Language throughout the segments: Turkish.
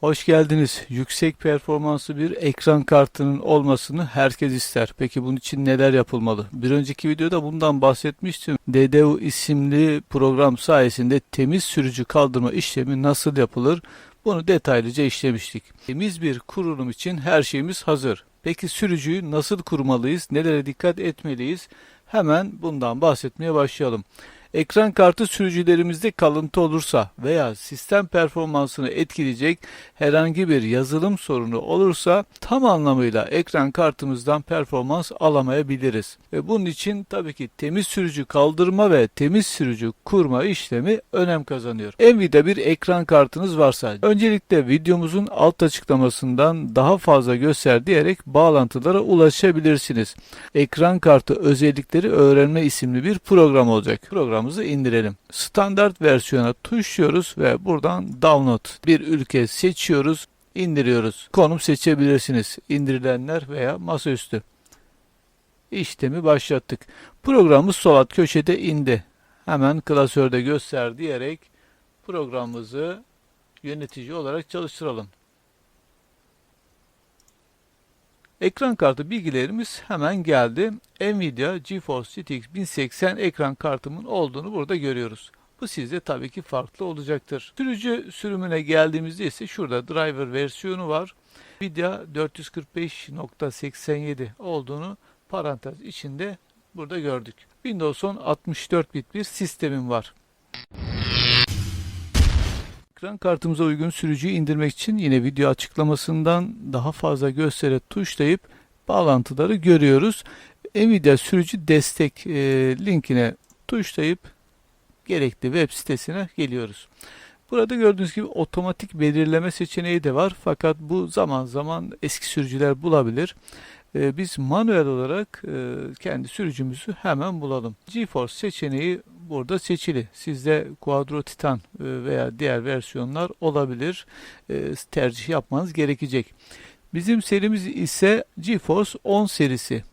Hoş geldiniz. Yüksek performanslı bir ekran kartının olmasını herkes ister. Peki bunun için neler yapılmalı? Bir önceki videoda bundan bahsetmiştim. DDU isimli program sayesinde temiz sürücü kaldırma işlemi nasıl yapılır? Bunu detaylıca işlemiştik. Temiz bir kurulum için her şeyimiz hazır. Peki sürücüyü nasıl kurmalıyız? Nelere dikkat etmeliyiz? Hemen bundan bahsetmeye başlayalım. Ekran kartı sürücülerimizde kalıntı olursa veya sistem performansını etkileyecek herhangi bir yazılım sorunu olursa tam anlamıyla ekran kartımızdan performans alamayabiliriz. Ve bunun için tabii ki temiz sürücü kaldırma ve temiz sürücü kurma işlemi önem kazanıyor. Nvidia bir ekran kartınız varsa öncelikle videomuzun alt açıklamasından daha fazla göster diyerek bağlantılara ulaşabilirsiniz. Ekran kartı özellikleri öğrenme isimli bir program olacak. Programımızı indirelim. Standart versiyona tuşluyoruz ve buradan download bir ülke seçiyoruz, indiriyoruz. Konum seçebilirsiniz. İndirilenler veya masaüstü. İşlemi başlattık. Programımız sol alt köşede indi. Hemen klasörde göster diyerek programımızı yönetici olarak çalıştıralım. Ekran kartı bilgilerimiz hemen geldi. Nvidia GeForce GTX 1080 ekran kartımın olduğunu burada görüyoruz. Bu sizde tabii ki farklı olacaktır. Sürücü sürümüne geldiğimizde ise şurada driver versiyonu var. Nvidia 445.87 olduğunu parantez içinde burada gördük. Windows 10 64 bit bir sistemim var. Ekran kartımıza uygun sürücüyü indirmek için yine video açıklamasından daha fazla göstere tuşlayıp bağlantıları görüyoruz. Nvidia sürücü destek e, linkine tuşlayıp gerekli web sitesine geliyoruz. Burada gördüğünüz gibi otomatik belirleme seçeneği de var fakat bu zaman zaman eski sürücüler bulabilir. E, biz manuel olarak e, kendi sürücümüzü hemen bulalım. GeForce seçeneği burada seçili. Sizde Quadro Titan e, veya diğer versiyonlar olabilir. E, tercih yapmanız gerekecek. Bizim serimiz ise GeForce 10 serisi.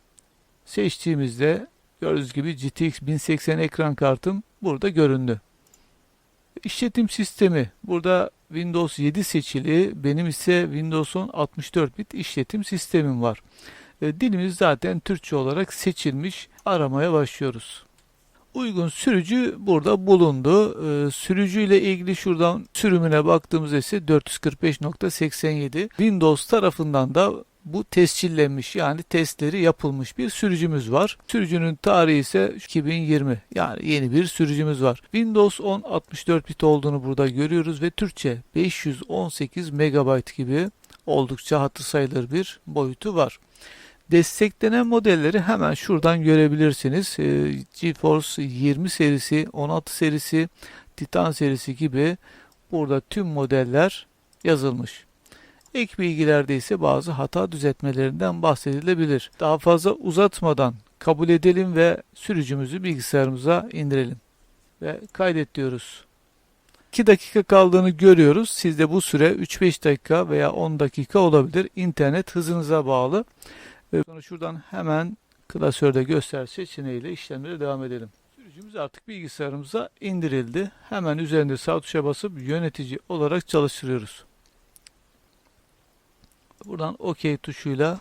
Seçtiğimizde gördüğünüz gibi GTX 1080 ekran kartım burada göründü. İşletim sistemi burada Windows 7 seçili. Benim ise Windows 10 64 bit işletim sistemim var. E, dilimiz zaten Türkçe olarak seçilmiş. Aramaya başlıyoruz. Uygun sürücü burada bulundu. Ee, sürücüyle ilgili şuradan sürümüne baktığımızda ise 445.87 Windows tarafından da bu tescillenmiş yani testleri yapılmış bir sürücümüz var. Sürücünün tarihi ise 2020 yani yeni bir sürücümüz var. Windows 10 64 bit olduğunu burada görüyoruz ve Türkçe 518 MB gibi oldukça hatır sayılır bir boyutu var. Desteklenen modelleri hemen şuradan görebilirsiniz. Ee, GeForce 20 serisi, 16 serisi, Titan serisi gibi burada tüm modeller yazılmış. Ek bilgilerde ise bazı hata düzeltmelerinden bahsedilebilir. Daha fazla uzatmadan kabul edelim ve sürücümüzü bilgisayarımıza indirelim. Ve kaydet diyoruz. 2 dakika kaldığını görüyoruz. Sizde bu süre 3-5 dakika veya 10 dakika olabilir. İnternet hızınıza bağlı. Sonra şuradan hemen klasörde göster seçeneğiyle işlemlere devam edelim. Sürücümüz artık bilgisayarımıza indirildi. Hemen üzerinde sağ tuşa basıp yönetici olarak çalıştırıyoruz. Buradan OK tuşuyla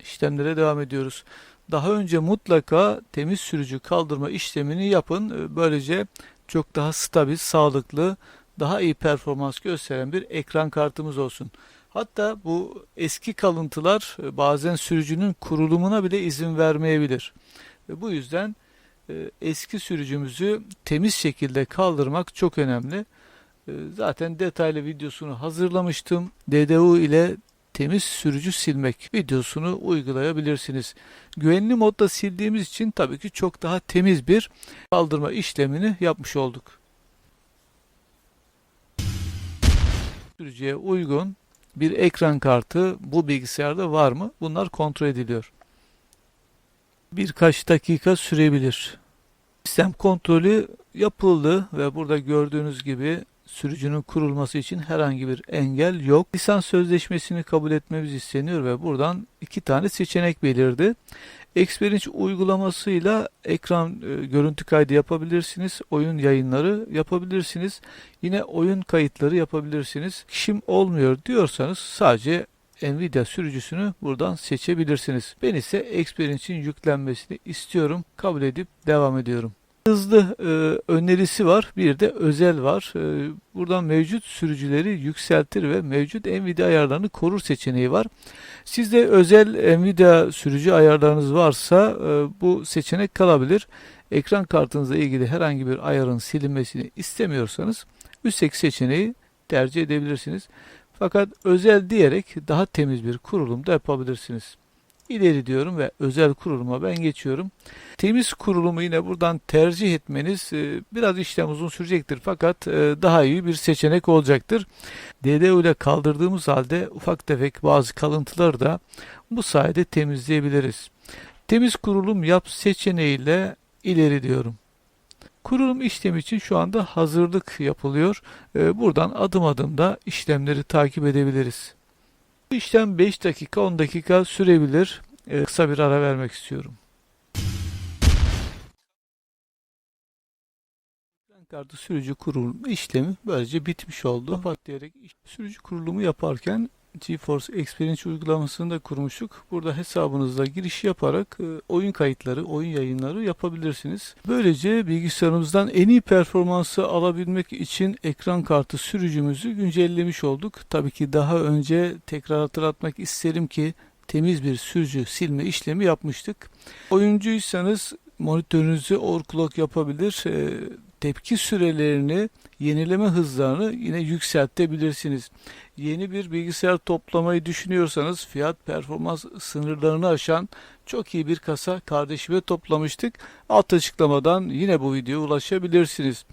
işlemlere devam ediyoruz. Daha önce mutlaka temiz sürücü kaldırma işlemini yapın. Böylece çok daha stabil, sağlıklı, daha iyi performans gösteren bir ekran kartımız olsun. Hatta bu eski kalıntılar e, bazen sürücünün kurulumuna bile izin vermeyebilir. Ve bu yüzden e, eski sürücümüzü temiz şekilde kaldırmak çok önemli. E, zaten detaylı videosunu hazırlamıştım. DDU ile temiz sürücü silmek videosunu uygulayabilirsiniz. Güvenli modda sildiğimiz için tabii ki çok daha temiz bir kaldırma işlemini yapmış olduk. Sürücüye uygun bir ekran kartı bu bilgisayarda var mı? Bunlar kontrol ediliyor. Birkaç dakika sürebilir. Sistem kontrolü yapıldı ve burada gördüğünüz gibi sürücünün kurulması için herhangi bir engel yok. Lisans sözleşmesini kabul etmemiz isteniyor ve buradan iki tane seçenek belirdi. Experience uygulamasıyla ekran e, görüntü kaydı yapabilirsiniz. Oyun yayınları yapabilirsiniz. Yine oyun kayıtları yapabilirsiniz. İşim olmuyor diyorsanız sadece Nvidia sürücüsünü buradan seçebilirsiniz. Ben ise Experience'in yüklenmesini istiyorum. Kabul edip devam ediyorum. Hızlı e, önerisi var. Bir de özel var. E, buradan mevcut sürücüleri yükseltir ve mevcut Nvidia ayarlarını korur seçeneği var. Sizde özel Nvidia sürücü ayarlarınız varsa e, bu seçenek kalabilir. Ekran kartınızla ilgili herhangi bir ayarın silinmesini istemiyorsanız üstteki seçeneği tercih edebilirsiniz. Fakat özel diyerek daha temiz bir kurulum da yapabilirsiniz. İleri diyorum ve özel kuruluma ben geçiyorum. Temiz kurulumu yine buradan tercih etmeniz e, biraz işlem uzun sürecektir fakat e, daha iyi bir seçenek olacaktır. DDU ile kaldırdığımız halde ufak tefek bazı kalıntıları da bu sayede temizleyebiliriz. Temiz kurulum yap seçeneğiyle ileri diyorum. Kurulum işlemi için şu anda hazırlık yapılıyor. E, Buradan adım adım da işlemleri takip edebiliriz. Bu işlem 5 dakika 10 dakika sürebilir. E, Kısa bir ara vermek istiyorum. Kartı sürücü kurulum işlemi böylece bitmiş oldu. Kapat diyerek sürücü kurulumu yaparken GeForce Experience uygulamasını da kurmuştuk. Burada hesabınızla giriş yaparak e, oyun kayıtları, oyun yayınları yapabilirsiniz. Böylece bilgisayarımızdan en iyi performansı alabilmek için ekran kartı sürücümüzü güncellemiş olduk. Tabii ki daha önce tekrar hatırlatmak isterim ki temiz bir sürücü silme işlemi yapmıştık. Oyuncuysanız monitörünüzü overclock yapabilir. Tepki sürelerini, yenileme hızlarını yine yükseltebilirsiniz. Yeni bir bilgisayar toplamayı düşünüyorsanız fiyat performans sınırlarını aşan çok iyi bir kasa kardeşime toplamıştık. Alt açıklamadan yine bu videoya ulaşabilirsiniz.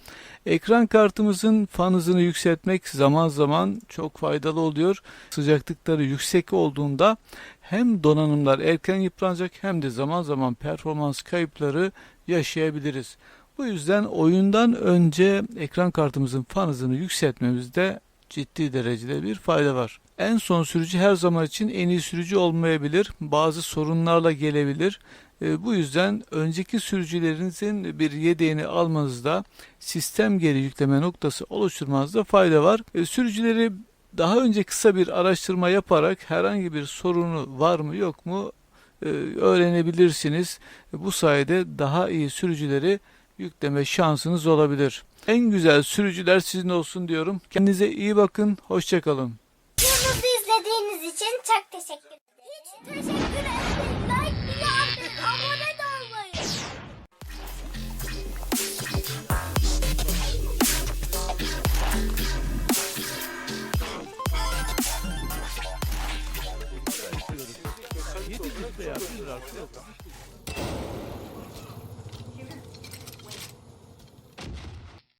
Ekran kartımızın fan hızını yükseltmek zaman zaman çok faydalı oluyor. Sıcaklıkları yüksek olduğunda hem donanımlar erken yıpranacak hem de zaman zaman performans kayıpları yaşayabiliriz. Bu yüzden oyundan önce ekran kartımızın fan hızını yükseltmemizde ciddi derecede bir fayda var. En son sürücü her zaman için en iyi sürücü olmayabilir. Bazı sorunlarla gelebilir. E, bu yüzden önceki sürücülerinizin bir yedeğini almanızda sistem geri yükleme noktası oluşturmanızda fayda var. E, sürücüleri daha önce kısa bir araştırma yaparak herhangi bir sorunu var mı yok mu e, öğrenebilirsiniz. Bu sayede daha iyi sürücüleri yükleme şansınız olabilir. En güzel sürücüler sizin olsun diyorum. Kendinize iyi bakın. Hoşçakalın. Videomuzu izlediğiniz için çok teşekkür ederim. Hiç teşekkür ederim.